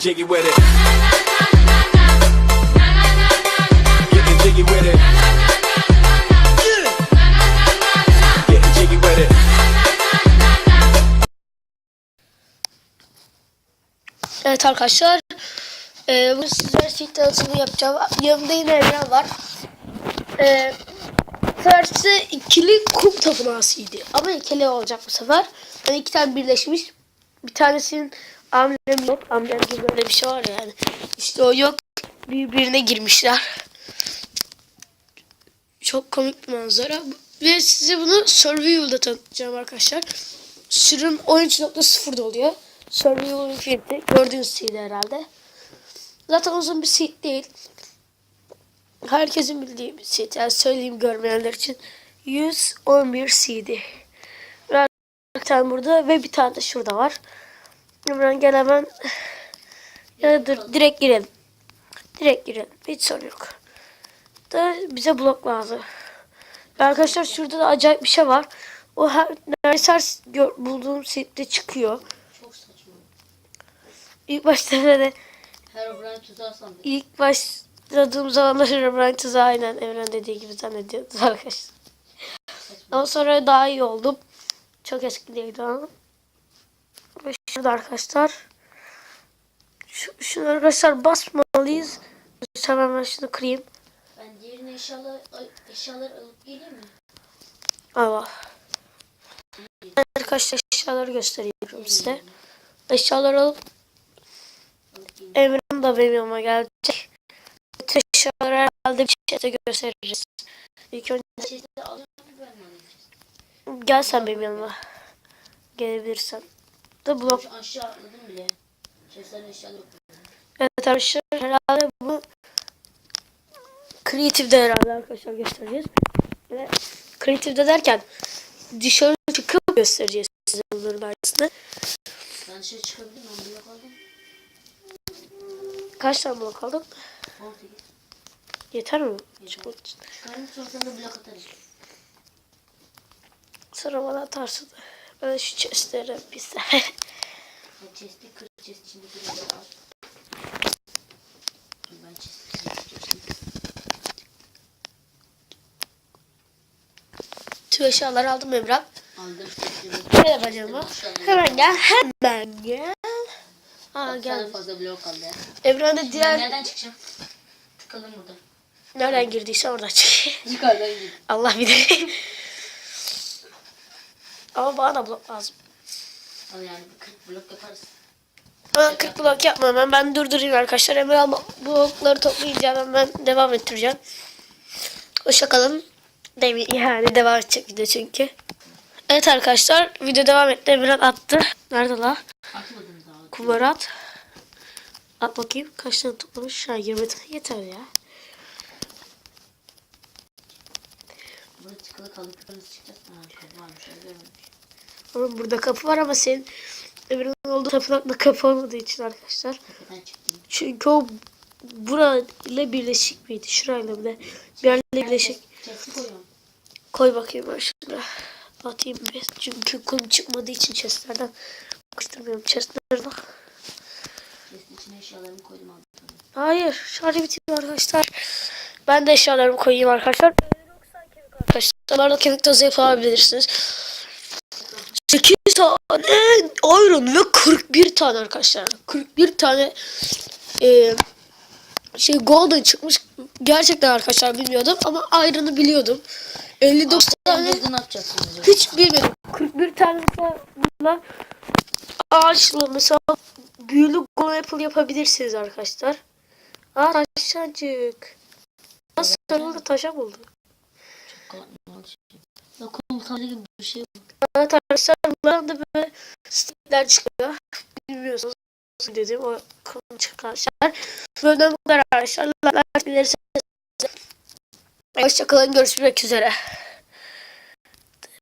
jiggy with it. Getting jiggy with it. Getting jiggy with it. Evet arkadaşlar. E, bu sizler seed tanıtımı yapacağım. Yanımda yine Emre var. E, First'ı ikili kum tapınağısıydı. Ama ikili olacak bu sefer. Yani iki tane birleşmiş. Bir tanesinin amblemi yok. Amblem gibi böyle bir şey var ya yani. İşte o yok. Birbirine girmişler. Çok komik bir manzara. Ve size bunu Survival'da tanıtacağım arkadaşlar. Sürüm 13.0'da oluyor. Survival filmde gördüğünüz seed herhalde. Zaten uzun bir seed değil. Herkesin bildiği bir seed. Yani söyleyeyim görmeyenler için. 111 CD. Bir tane burada ve bir tane de şurada var. Hemen gel hemen. Ya dur direkt girelim. Direkt girelim. Hiç sorun yok. Da bize blok lazım. Arkadaşlar şurada da acayip bir şey var. O her, neredeyse her bulduğum sette çıkıyor. Çok saçma. İlk başta böyle Herobrine tuzağı sandım. ilk başladığım zamanlar Herobrine tuzağı aynen Evren dediği gibi zannediyordum arkadaşlar. Ama sonra daha iyi oldum. Çok eskideydi ama. Şurada arkadaşlar. Şu, şunu arkadaşlar basmalıyız. Hemen ben şunu kırayım. Ben diğerine eşyalar, eşyalar alıp geleyim mi? Allah. Arkadaşlar eşyaları gösteriyorum size. Eşyaları alıp. Emre'nin da benim yanıma gelecek. Bütün eşyaları herhalde bir şeyde gösteririz. İlk önce ben gel sen benim yanıma. Gelebilirsen. Da blok. Aşağı atladım bile. Şeylerin eşyaları Evet arkadaşlar herhalde bu Creative'de herhalde arkadaşlar göstereceğiz. Ve Creative'de derken dışarı çıkıp göstereceğiz size bunların aynısını. Ben dışarı çıkabilirim ben blok aldım. Kaç tane blok aldın? 18. Yeter mi? Çıkmak için. Çıkarım sonra sana da blok atarız. Sonra bana atarsın. Ben şu chestleri bir. Ben chest'i kır chest içinde bir blok al. Ben chest'i kırıyorum. Tüm eşyaları aldım Emrah. Aldım. Gel bacama. Hemen gel. Hemen gel. Aa Gel. gel. fazla blok kaldı. De Ben diğer nereden çıkacağım? Tıkalım burada. nereden girdiyse oradan çık. Yukarıdan gideyim. Allah bilir. Ama bana da blok lazım. Al yani bir 40 blok yaparız. Ben 40 blok yapmam hemen ben durdurayım arkadaşlar. Hemen ama blokları toplayınca hemen ben devam ettireceğim. Hoşça kalın. Demin yani devam edecek video çünkü. Evet arkadaşlar video devam etti. Emre attı. Nerede la? Kumları at. At bakayım. Kaç tane toplamış? Ha 20 tane yeter ya. Burada tıkalı kaldık. Nasıl çıkacağız? Ha, varmış. görmemiş. Oğlum burada kapı var ama senin Emre'nin olduğu tapınakta kapı olmadığı için arkadaşlar. Çünkü o burayla birleşik miydi? Şurayla de bir yerle birleşik. Koy bakayım ben şuna. Atayım bir. Çünkü kum çıkmadığı için chestlerden kıstırmıyorum. Chestlerden. Chest'in içine eşyalarımı koydum aldım. Hayır. Şarjı bitiyor arkadaşlar. Ben de eşyalarımı koyayım arkadaşlar. Arkadaşlar bunlarla kemik tozu yapabilirsiniz. 8 tane iron ve 41 tane arkadaşlar. 41 tane e, şey golden çıkmış. Gerçekten arkadaşlar bilmiyordum ama iron'ı biliyordum. 59 tane hiç bilmedim. 41 tane bunlar ağaçla mesela büyülü golden apple yapabilirsiniz arkadaşlar. Aa taşacık. Nasıl sarılı taşa buldu? Tadı gibi bir şey. Evet arkadaşlar bunların da böyle stickler çıkıyor. Bilmiyorsunuz dedim o konu çıkarmışlar. Böyle bu kadar arkadaşlar. Hoşçakalın görüşmek üzere.